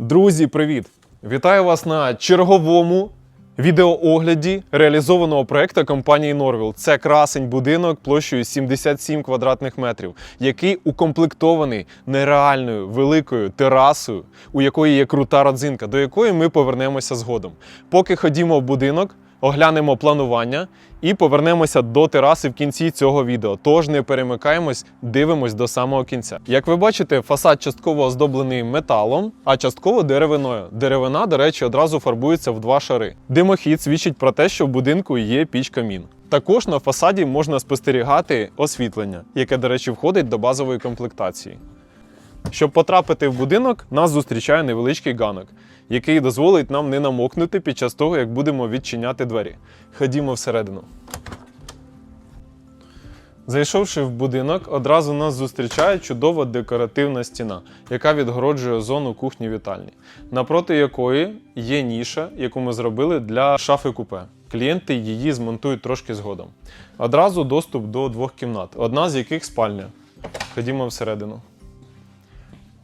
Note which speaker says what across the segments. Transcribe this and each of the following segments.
Speaker 1: Друзі, привіт! Вітаю вас на черговому відеоогляді реалізованого проекту компанії Norville. Це красень будинок площею 77 квадратних метрів, який укомплектований нереальною великою терасою, у якої є крута родзинка, до якої ми повернемося згодом. Поки ходімо в будинок, оглянемо планування і повернемося до тераси в кінці цього відео. Тож не перемикаємось, дивимось до самого кінця. Як ви бачите, фасад частково оздоблений металом, а частково деревиною. Деревина, до речі, одразу фарбується в два шари. Димохід свідчить про те, що в будинку є піч камін. Також на фасаді можна спостерігати освітлення, яке, до речі, входить до базової комплектації. Щоб потрапити в будинок, нас зустрічає невеличкий ганок, який дозволить нам не намокнути під час того, як будемо відчиняти двері. Ходімо всередину. Зайшовши в будинок, одразу нас зустрічає чудова декоративна стіна, яка відгороджує зону кухні вітальні, напроти якої є ніша, яку ми зробили для шафи купе. Клієнти її змонтують трошки згодом. Одразу доступ до двох кімнат, одна з яких спальня. Ходімо всередину.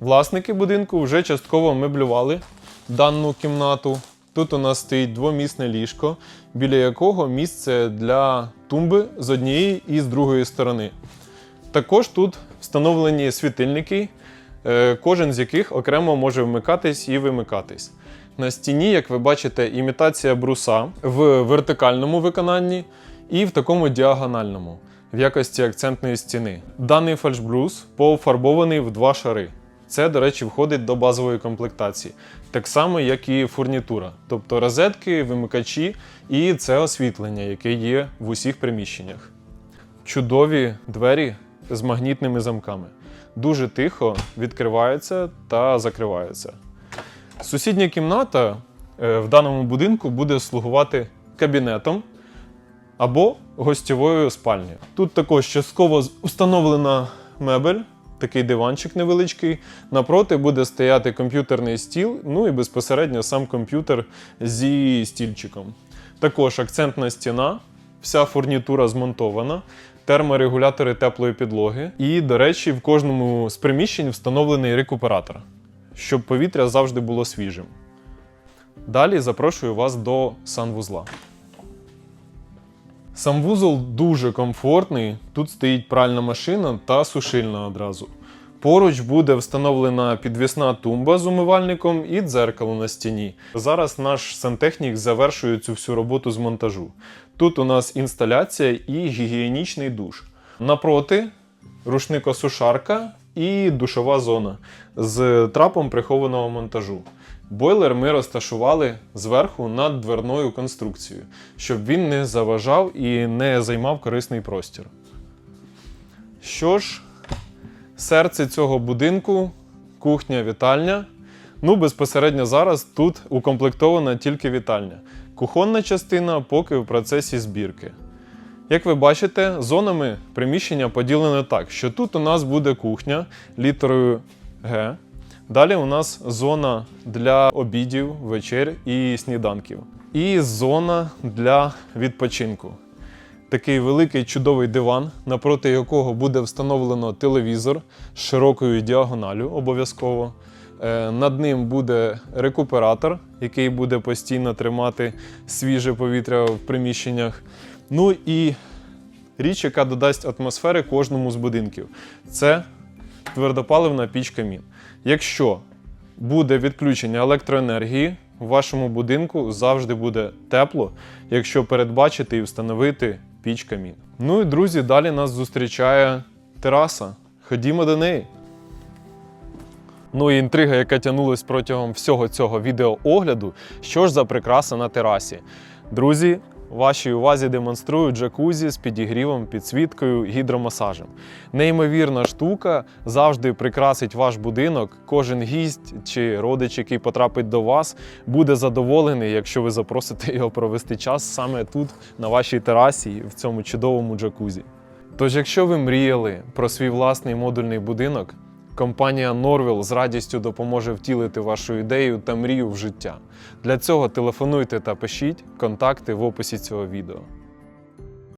Speaker 1: Власники будинку вже частково меблювали дану кімнату. Тут у нас стоїть двомісне ліжко, біля якого місце для тумби з однієї і з другої сторони. Також тут встановлені світильники, е, кожен з яких окремо може вмикатись і вимикатись. На стіні, як ви бачите, імітація бруса в вертикальному виконанні і в такому діагональному в якості акцентної стіни. Даний фальшбрус пофарбований в два шари. Це, до речі, входить до базової комплектації, так само, як і фурнітура, тобто розетки, вимикачі і це освітлення, яке є в усіх приміщеннях. Чудові двері з магнітними замками. Дуже тихо відкриваються та закриваються. Сусідня кімната е, в даному будинку буде слугувати кабінетом або гостьовою спальнею. Тут також частково установлена мебель, такий диванчик невеличкий. Напроти буде стояти комп'ютерний стіл, ну і безпосередньо сам комп'ютер зі стільчиком. Також акцентна стіна, вся фурнітура змонтована, терморегулятори теплої підлоги. І, до речі, в кожному з приміщень встановлений рекуператор, щоб повітря завжди було свіжим. Далі запрошую вас до санвузла. Сам вузол дуже комфортний. Тут стоїть пральна машина та сушильна одразу. Поруч буде встановлена підвісна тумба з умивальником і дзеркало на стіні. Зараз наш сантехнік завершує цю всю роботу з монтажу. Тут у нас інсталяція і гігієнічний душ. Напроти рушникосушарка і душова зона з трапом прихованого монтажу. Бойлер ми розташували зверху над дверною конструкцією, щоб він не заважав і не займав корисний простір. Що ж, серце цього будинку, кухня, вітальня. Ну, безпосередньо зараз тут укомплектована тільки вітальня. Кухонна частина поки в процесі збірки. Як ви бачите, зонами приміщення поділено так, що тут у нас буде кухня літерою Г. Далі у нас зона для обідів, вечер і сніданків. І зона для відпочинку. Такий великий чудовий диван, напроти якого буде встановлено телевізор з широкою діагоналю обов'язково. Е, Над ним буде рекуператор, який буде постійно тримати свіже повітря в приміщеннях. Ну і річ, яка додасть атмосфери кожному з будинків. Це твердопаливна піч камін. Якщо буде відключення електроенергії, в вашому будинку завжди буде тепло, якщо передбачити і встановити піч камін. Ну і друзі, далі нас зустрічає тераса. Ходімо до неї. Ну і інтрига, яка тягнулась протягом всього цього відеоогляду, що ж за прикраса на терасі. Друзі, вашій увазі демонструю джакузі з підігрівом, підсвіткою, гідромасажем. Неймовірна штука завжди прикрасить ваш будинок. Кожен гість чи родич, який потрапить до вас, буде задоволений, якщо ви запросите його провести час саме тут, на вашій терасі, в цьому чудовому джакузі. Тож, якщо ви мріяли про свій власний модульний будинок, компанія Норвіл з радістю допоможе втілити вашу ідею та мрію в життя. Для цього телефонуйте та пишіть контакти в описі цього відео.